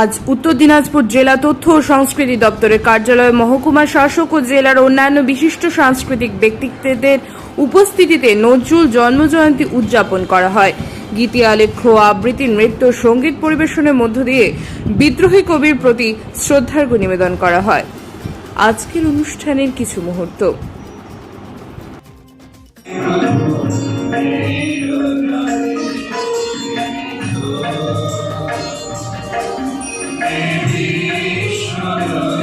আজ উত্তর দিনাজপুর জেলা তথ্য ও সংস্কৃতি দপ্তরের কার্যালয়ে মহকুমা শাসক ও জেলার অন্যান্য বিশিষ্ট সাংস্কৃতিক ব্যক্তিত্বদের উপস্থিতিতে নজরুল জন্মজয়ন্তী উদযাপন করা হয়। গীতি আলেখ্য, আবৃত্তি, নৃত্য, সংগীত পরিবেশনের মধ্য দিয়ে বিদ্রোহী কবির প্রতি শ্রদ্ধার্ঘ্য নিবেদন করা হয়। আজকের অনুষ্ঠানের কিছু মুহূর্ত। Hallelujah.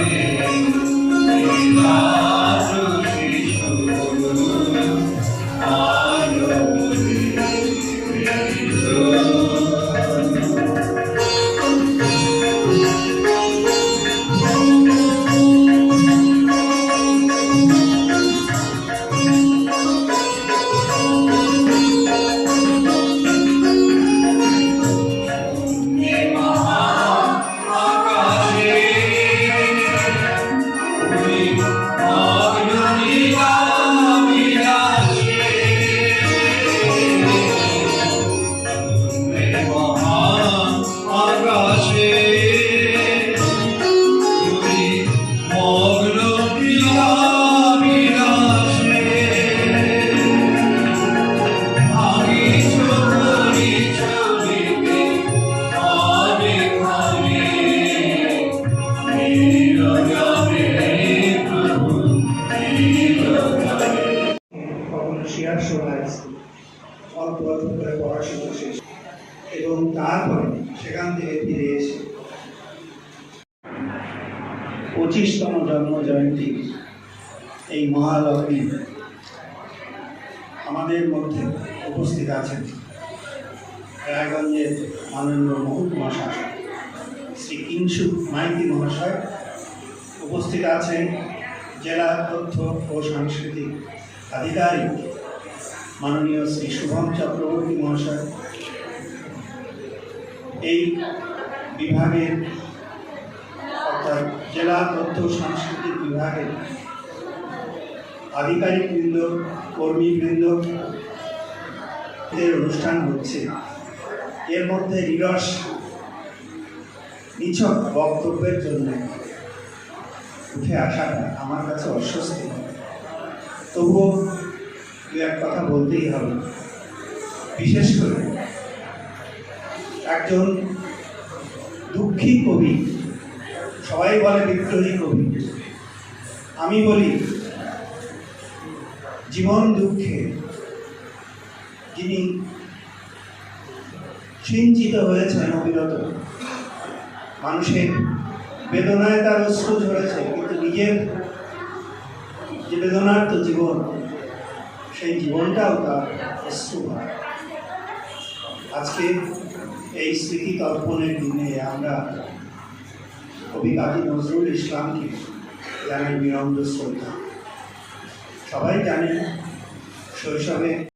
শিয়ার শোনা অল্প অল্প করে পড়াশোনা শেষ। এবং তারপরে সেখান থেকে ফিরে এসে পঁচিশতম জন্ম জয়ন্তী এই মহালগ্নে আমাদের মধ্যে উপস্থিত আছেন রায়গঞ্জের মাননীয় মহকুমা শাসক শ্রী কিংসু মাইতি মহাশয়। উপস্থিত আছেন জেলা তথ্য ও সাংস্কৃতিক আধিকারিক মাননীয় শ্রী শুভম চক্রবর্তী মহাশয় এই বিভাগের, অর্থাৎ জেলা তথ্য সাংস্কৃতিক বিভাগের আধিকারিকবৃন্দ, কর্মীবৃন্দ এর অনুষ্ঠান হচ্ছে। এর মধ্যে নিরস, নিছক বক্তব্যের জন্য উঠে আসাটা আমার কাছে অস্বস্তি। তবুও দু এক কথা বলতেই হবে। বিশেষ করে একজন দুঃখী কবি সবাই বলে বিদ্রোহী কবি আমি বলি, জীবন দুঃখে যিনি সিঞ্চিত হয়েছেন অবিরত, মানুষের বেদনায় তার অশ্রু ঝরেছে, কিন্তু নিজের যে বেদনার্থ জীবন, সেই জীবনটাও তার অশ্রু ভরা। আজকে এই স্মৃতি তর্পণের দিনে আমরা কবি কাজী নজরুল ইসলামকে জানাই বিনম্র শ্রদ্ধা। সবাই জানেন শৈশবে